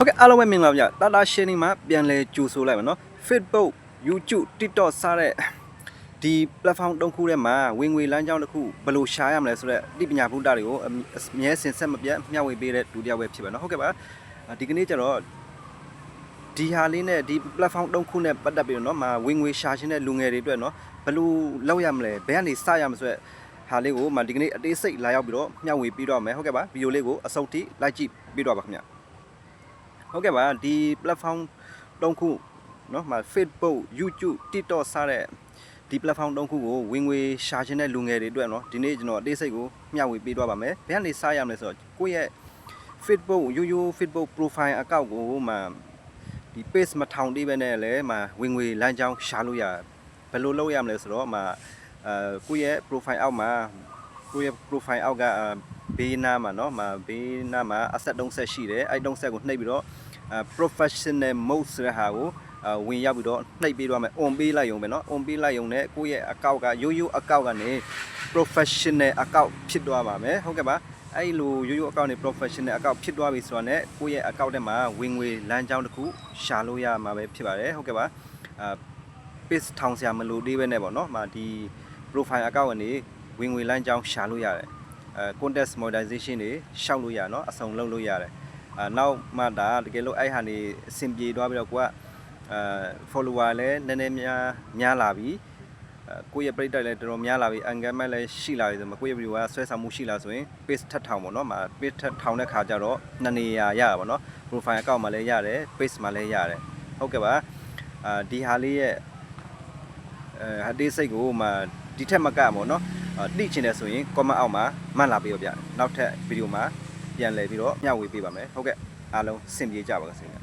ဟုတ်ကဲ့အားလုံးပဲမင်္ဂလာပါဗျတာတာရှင်းနေမှာပြန်လဲကြိုဆိုလိုက်ပါနော် Facebook YouTube TikTok စတဲ့ဒီ platform တုံးခုထဲမှာဝင်ငွေလမ်းကြောင်းတစ်ခုဘယ်လိုရှာရမလဲဆိုတော့ဒီပညာဘုဒ္ဓတွေကိုအမြဲစင်ဆက်မပြတ်မျှဝေပေးတဲ့ဒုတိယဝက်ဖြစ်ပါနော်ဟုတ်ကဲ့ပါအာဒီကနေ့ကျတော့ဒီဟာလေးနဲ့ဒီ platform တုံးခုနဲ့ပတ်သက်ပြီးတော့เนาะမှာဝင်ငွေရှာခြင်းတဲ့လူငယ်တွေအတွက်เนาะဘယ်လိုလုပ်ရမလဲဘယ်ကနေစရမလဲဆိုတော့ဟာလေးကိုမှာဒီကနေ့အသေးစိတ်လာရောက်ပြီးတော့မျှဝေပြီးတော့မယ်ဟုတ်ကဲ့ပါဗီဒီယိုလေးကိုအစုံထိလိုက်ကြည့်ပြီးတော့ပါခင်ဗျ ဟုတ်ကဲ့ပါဒီ platform တုံးခုเนาะမှာ Facebook YouTube TikTok စတဲ့ဒီ platform တုံးခုကိုဝင်ငွေရှာခြင်းတဲ့လူငယ်တွေအတွက်เนาะဒီနေ့ကျွန်တော်အသေးစိတ်ကိုမျှဝေပေးသွားပါမယ်ဘယ်ကနေစရမလဲဆိုတော့ကိုယ့်ရဲ့ Facebook ရိုးရိုး Facebook profile account ကိုမှဒီ page မထောင်သေးပဲနဲ့လည်းမှဝင်ငွေလမ်းကြောင်းရှာလို့ရဘယ်လိုလုပ်ရမလဲဆိုတော့မှအဲကိုယ့်ရဲ့ profile အောက်မှာကိုယ့်ရဲ့ profile အောက်ကအာ ဘေးနားမှာเนาะမှာဘေးနားမှာ asset တုံးဆက်ရှိတယ်အဲ့တုံးဆက်ကိုနှိပ်ပြီးတော့ အဲ professional mode ဆိုတဲ့ဟာကိုအဝင်ရောက်ပြီးတော့နှိပ်ပေးတော့မယ် on ပေးလိုက်ရုံပဲเนาะ on ပေးလိုက်ရုံနဲ့ကိုယ့်ရဲ့ account ကရိုးရိုး account ကနေ professional account ဖြစ်သွားပါမယ်ဟုတ်ကဲ့ပါအဲ့လိုရိုးရိုး account နဲ့ professional account ဖြစ်သွားပြီဆိုတော့ ਨੇ ကိုယ့်ရဲ့ account ထဲမှာဝင်ငွေလမ်းကြောင်းတစ်ခုရှာလို့ရမှာပဲဖြစ်ပါတယ်ဟုတ်ကဲ့ပါအာ page ထောင်ဆရာမလို့သေးပဲနဲ့ပေါ့เนาะမှာဒီ profile account ကနေဝင်ငွေလမ်းကြောင်းရှာလို့ရတယ်အဲ context modernization တွေရှောက်လို့ရနော်အစုံလုပ်လို့ရတယ်အာနောက်မှဒါတကယ်လို့အဲ့ဟာနေအဆင်ပြေသွားပြီးတော့ကိုကအာ follower လည်းနည်းနည်းများများလာပြီးကိုယ့်ရဲ့ပရိသတ်လည်းတော်တော်များလာပြီး engagement လည်းရှိလာပြီဆိုမှကိုယ့်ရဲ့ view ကဆွဲဆောင်မှုရှိလာဆိုရင် page ထပ်ထောင်ပေါ့နော်မှာ page ထပ်ထောင်တဲ့ခါကျတော့နှစ်နေရာရတာပေါ့နော် profile account မှာလည်းရတယ် page မှာလည်းရတယ်ဟုတ်ကဲ့ပါအာဒီဟာလေးရဲ့အဲ update စိတ်ကိုမှဒီထက်မကပေါ့နော် အာတိချင်တယ်ဆိုရင် comment အောက်မှာမှတ်လာပေးတော့ဗျနောက်ထပ်ဗီဒီယိုမှာပြန်လည်ပြီးတော့မျှဝေပေးပါမယ်ဟုတ်ကဲ့အားလုံးစင်ပြေကြပါစေခင်ဗျ